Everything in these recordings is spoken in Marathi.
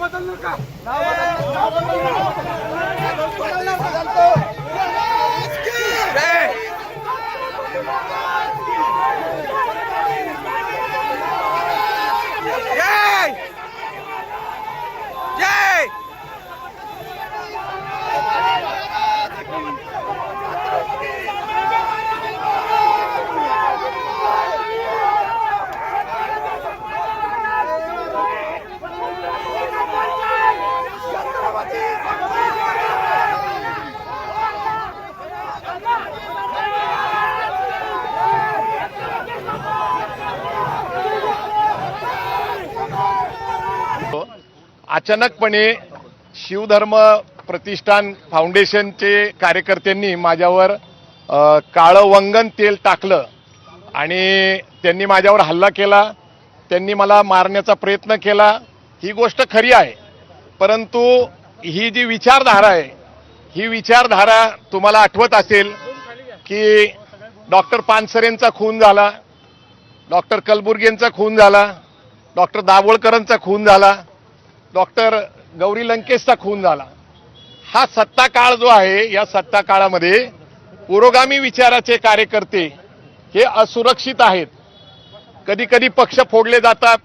बदलणार का? अचानकपणे शिवधर्म प्रतिष्ठान फाउंडेशनचे कार्यकर्त्यांनी माझ्यावर काळं वंगन तेल टाकलं आणि त्यांनी माझ्यावर हल्ला केला. त्यांनी मला मारण्याचा प्रयत्न केला. ही गोष्ट खरी आहे. परंतु ही जी विचारधारा आहे ही विचारधारा तुम्हाला आठवत असेल की डॉक्टर पानसरेंचा खून झाला डॉक्टर कलबुर्गेंचा खून झाला डॉक्टर दाभोळकरांचा खून झाला डॉक्टर गौरी लंकेशचा खून झाला. हा सत्ता काळ जो आहे या सत्ता काळामध्ये पुरोगामी विचाराचे कार्यकर्ते हे असुरक्षित आहेत. कधी कधी पक्ष फोडले जातात.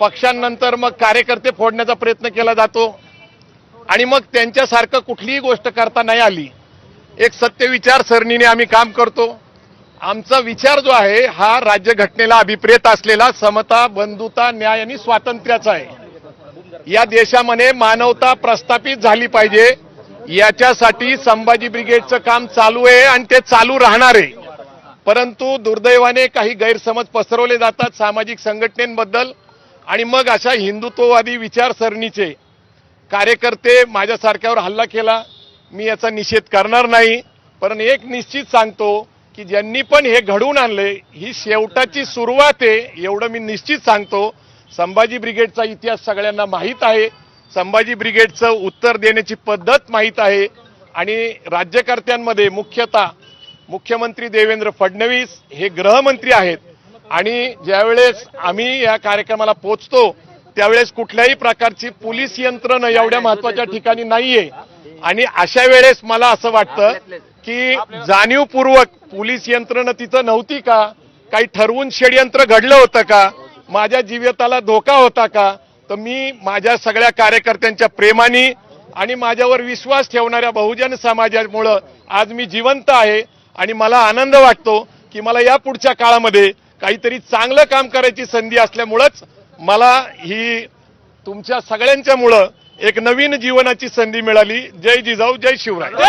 पक्षांनंतर मग कार्यकर्ते फोडण्याचा प्रयत्न केला जातो. आणि मग त्यांच्यासारखं कुठलीही गोष्ट करता नाही आली. एक सत्य विचारसरणीने आम्ही काम करतो. आमचा विचार जो आहे हा राज्यघटनेला अभिप्रेत असलेला समता बंधुता न्याय आणि स्वातंत्र्याचा आहे. या देशामध्ये मानवता प्रस्थापित झाली पाहिजे. याच्यासाठी संभाजी ब्रिगेडचं काम चालू आहे आणि ते चालू राहणार आहे. परंतु दुर्दैवाने काही गैरसमज पसरवले जातात सामाजिक संघटनेबद्दल आणि मग अशा हिंदुत्ववादी विचारसरणीचे कार्यकर्ते माझ्यासारख्यावर हल्ला केला. मी याचा निषेध करणार नाही. पण एक निश्चित सांगतो की ज्यांनी पण हे घडवून आणले ही शेवटाची सुरुवात आहे एवढं मी निश्चित सांगतो. संभाजी ब्रिगेडचा इतिहास सगळ्यांना माहीत आहे. संभाजी ब्रिगेडचं उत्तर देण्याची पद्धत माहीत आहे. आणि राज्यकर्त्यांमध्ये मुख्यतः मुख्यमंत्री देवेंद्र फडणवीस हे गृहमंत्री आहेत. आणि ज्यावेळेस आम्ही या कार्यक्रमाला पोचतो त्यावेळेस कुठल्याही प्रकारची पोलीस यंत्रणा एवढ्या महत्त्वाच्या ठिकाणी नाहीये. आणि अशा वेळेस मला असं वाटतं की जाणीवपूर्वक पोलीस यंत्रणा तिथं नव्हती का? काही ठरवून षडयंत्र घडलं होतं का? माझ्या जीविताला धोका होता का? तर मी माझ्या सगळ्या कार्यकर्त्यांच्या प्रेमाने आणि माझ्यावर विश्वास ठेवणाऱ्या बहुजन समाजामुळं आज मी जिवंत आहे. आणि मला आनंद वाटतो की मला या पुढच्या काळामध्ये काहीतरी चांगलं काम करायची संधी असल्यामुळंच मला ही तुमच्या सगळ्यांच्यामुळं एक नवीन जीवनाची संधी मिळाली. जय जिजाऊ जय शिवराय.